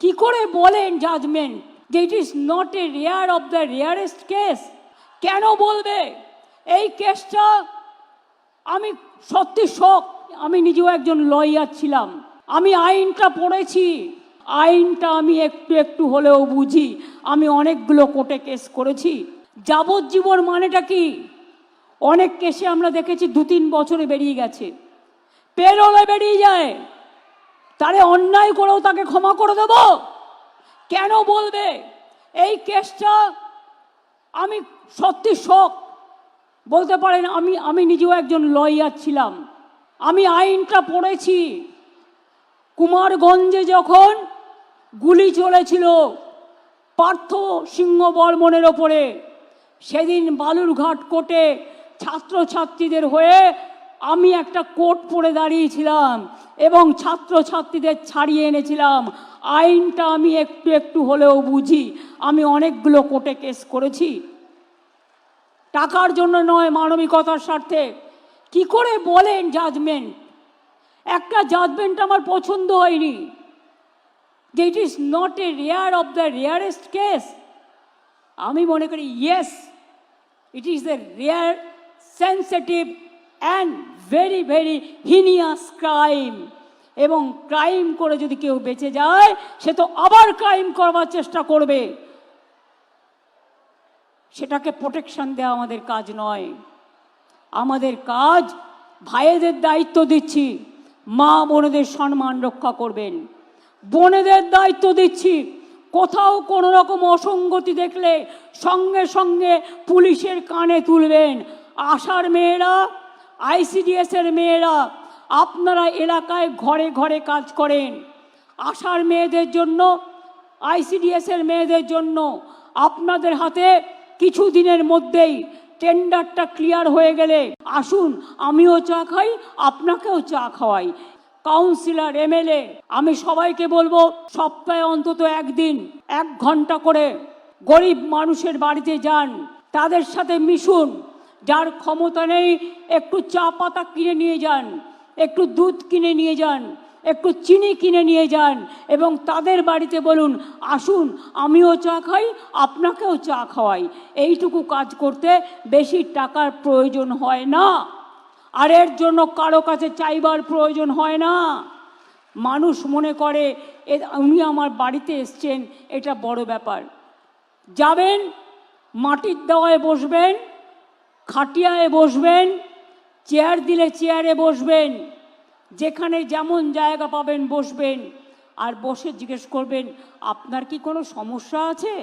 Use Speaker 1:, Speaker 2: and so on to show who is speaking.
Speaker 1: কি করে বলেন জাজমেন্ট যে it is not a rare of the rarest case কেন বলবে? এই কেসটা আমি সত্যি শখ আমি নিজেও একজন লয়ার ছিলাম। আমি আইনটা পড়েছি। আইনটা আমি একটু একটু হলেও বুঝি। আমি অনেকগুলো কোর্টে কেস করেছি। যাবজ্জীবন মানেটা কি? অনেক কেসে আমরা দেখেছি দু তিন বছরে বেরিয়ে গেছে। পেরোলে বেরিয়ে যায়। তারে অন্যায় করেও তাকে ক্ষমা করে দেব। কেন বলবে? এই কেসটা আমি সত্যি শখ বলতে পারেন, আমি আমি নিজেও একজন লয়ার ছিলাম। আমি আইনটা পড়েছি। কুমারগঞ্জে যখন গুলি চলেছিল পার্থ সিংহ বর্মনের ওপরে, সেদিন বালুরঘাট কোর্টে ছাত্রছাত্রীদের হয়ে আমি একটা কোর্ট পরে দাঁড়িয়েছিলাম। এবং ছাত্রছাত্রীদের ছাড়িয়ে এনেছিলাম। আইনটা আমি একটু একটু হলেও বুঝি। আমি অনেকগুলো কোর্টে কেস করেছি। টাকার জন্য নয়, মানবিকতার স্বার্থে। কি করে বলেন জাজমেন্ট একটা জাজমেন্ট আমার পছন্দ হয়নি। যে it is not a rare of the rarest case আমি মনে করি yes it is the rare sensitive and very very heinous crime এবং ক্রাইম করে যদি কেউ বেঁচে যায়, সে তো আবার ক্রাইম করবার চেষ্টা করবে। সেটাকে প্রোটেকশন দেওয়া আমাদের কাজ নয়। আমাদের কাজ ভাইয়েদের দায়িত্ব দিচ্ছি। মা বোনেদের সম্মান রক্ষা করবেন। বোনেদের দায়িত্ব দিচ্ছি। কোথাও কোনো রকম অসঙ্গতি দেখলে সঙ্গে সঙ্গে পুলিশের কানে তুলবেন। আশার মেয়েরা আইসিডিএস এর মেয়েরা, আপনারা এলাকায় ঘরে ঘরে কাজ করেন। আশার মেয়েদের জন্য আইসিডিএস এর মেয়েদের জন্য আপনাদের হাতে কিছু দিনের মধ্যেই টেন্ডারটা ক্লিয়ার হয়ে গেলে আসুন, আমিও চা খাই, আপনাকেও চা খাওয়াই। কাউন্সিলর, এমএলএ, আমি সবাইকে বলব, সপ্তাহে অন্তত একদিন, এক ঘণ্টা করে গরিব মানুষের বাড়িতে যান, তাদের সাথে মিশুন। যার ক্ষমতা নেই, একটু চা পাতা কিনে নিয়ে যান, একটু দুধ কিনে নিয়ে যান, একটু চিনি কিনে নিয়ে যান এবং তাদের বাড়িতে বলুন, আসুন, আমিও চা খাই, আপনাকেও চা খাওয়াই। এইটুকু কাজ করতে বেশি টাকার প্রয়োজন হয় না। আর এর জন্য কারও কাছে চাইবার প্রয়োজন হয় না। মানুষ মনে করে, এ, উনি আমার বাড়িতে এসছেন, এটা বড় ব্যাপার। যাবেন, মাটির দেওয়ায় বসবেন খাটিয়ায় বসবেন, চেয়ার দিলে চেয়ারে বসবেন, যেখানে যেমন জায়গা পাবেন বসবেন। আর বসে জিজ্ঞেস করবেন, আপনার কি কোনো সমস্যা আছে?